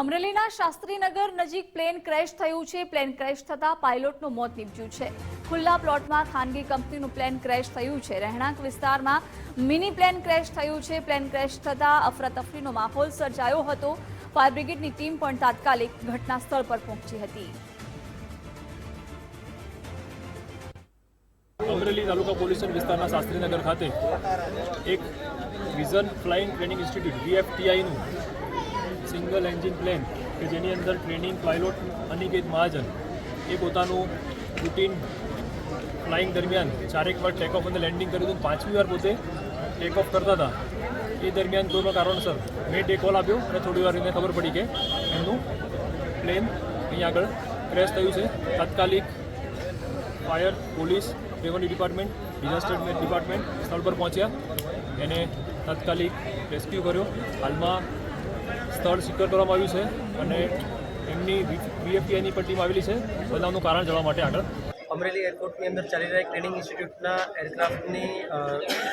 અમરેલીના શાસ્ત્રીનગર નજીક plane crash થયું છે. પ્લેન ક્રેશ થતાં પાયલોટનું મોત નીપજ્યું છે. ખુલ્લા પ્લોટમાં ખાનગી કંપનીનું પ્લેન ક્રેશ થયું છે. રહેણાંક વિસ્તારમાં મિની પ્લેન ક્રેશ થયું છે. પ્લેન ક્રેશ થતાં અફરાતફરીનો માહોલ સર્જાયો હતો. ફાયર બ્રિગેડની ટીમ પણ તાત્કાલિક ઘટના સ્થળ પર પહોંચી હતી. અમરેલી તાલુકા પોલીસ વિસ્તારના શાસ્ત્રીનગર ખાતે એક વિઝન ફ્લાઇંગ ટ્રેનિંગ ઇન્સ્ટિટ્યૂટ, વીએફટીઆઈનું સિંગલ એન્જિન પ્લેન કે જેની અંદર ટ્રેનિંગ પાયલોટ અનિકેત મહાજન એ પોતાનું રૂટીન ફ્લાઇંગ દરમિયાન ચારેક વાર ટેક ઓફ અને લેન્ડિંગ કર્યું હતું. પાંચમી વાર પોતે ટેક ઓફ કરતા હતા. એ દરમિયાન કોઈનો કારણસર મેં ટેક ઓલ આપ્યો અને થોડી વાર એને ખબર પડી કે એમનું પ્લેન અહીંયા આગળ ક્રેશ થયું છે. તાત્કાલિક fire police revenue department disaster department સ્થળ પર પહોંચ્યા. એને તાત્કાલિક રેસ્ક્યુ કર્યો. હાલમાં સ્થળ સિક્યોર કરવામાં આવ્યું છે અને એમની વીએફટીઆઈની પણ ટીમ આવેલી છે. બનાવનું કારણ જાણવા માટે આગળ. અમરેલી એરપોર્ટની અંદર ચાલી રહેલા ટ્રેનિંગ ઇન્સ્ટિટ્યૂટના એરક્રાફ્ટની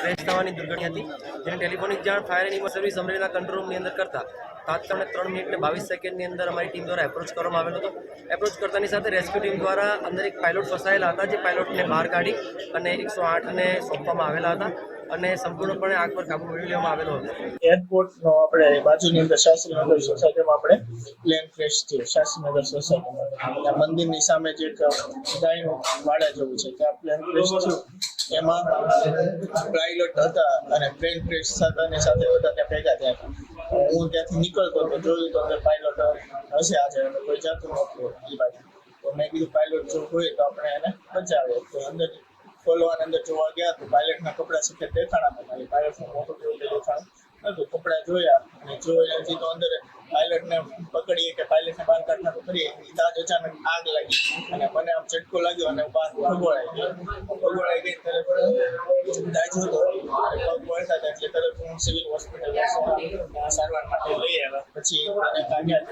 ક્રેશ થવાની દુર્ઘટના હતી, જેની ટેલિફોનિક જાણ ફાયર એનિમલ સર્વિસ અમરેલીના કંટ્રોલ રૂમની અંદર કરતા તાત્કાલિક ત્રણ મિનિટ ને બાવીસ સેકન્ડની અંદર અમારી ટીમ દ્વારા એપ્રોચ કરવામાં આવેલો હતો. એપ્રોચ કરતાની સાથે રેસ્ક્યુ ટીમ દ્વારા અંદર એક પાયલોટ ફસાયેલા હતા, જે પાયલોટને બહાર કાઢી અને એકસો આઠને સોંપવામાં આવેલા હતા. અને સંપૂર્ણપણે આગ પર કાબુ મેળવી લેવામાં આવેલો હતો. એરપોર્ટનો આપણે બાજુની અંદર શાસ્ત્રીનગર સોસાયટીમાં આપણે પ્લેન ક્રેશ થયું, શાસ્ત્રીનગર સોસાયટીમાં. મંદિરની સામે જે એક ગાયનું વાડા જેવું છે ત્યાં પ્લેન ક્રેશ થયું. એમાં પાયલોટ હતા અને પ્લેન ક્રેશ થતાની સાથે બધા ત્યાં ભેગા થયા હું ત્યાંથી નીકળતો તો જોયું તો કે પાયલોટ હશે આજે કોઈ જાતું નહોતું, એ બાજુ. મેં કીધું પાયલોટ જો હોય તો આપણે એને બચાવીએ. તો અંદર ખોલવાના અંદર જોવા ગયા તો પાયલટના કપડા સફેદ દેખાણા હતા. ખાલી પાયલટનું મોટું જેવું દેખાણ હતું કપડા જોયા અને જોયાથી તો અંદર પાયલટને પકડીએ કે પાયલટને બહાર કાઢના તો કરીએ. તાજ અચાનક આગ લાગી અને મને આમ ઝટકો લાગ્યો અને બહાર ભગોળાઈ ગયો. ભગોળાઈ ગઈ તરત દાજો હતો. પગ વળતા હતા એટલે તરત હું સિવિલ હોસ્પિટલ સારવાર માટે લઈ આવ્યા. પછી કાઢ્યા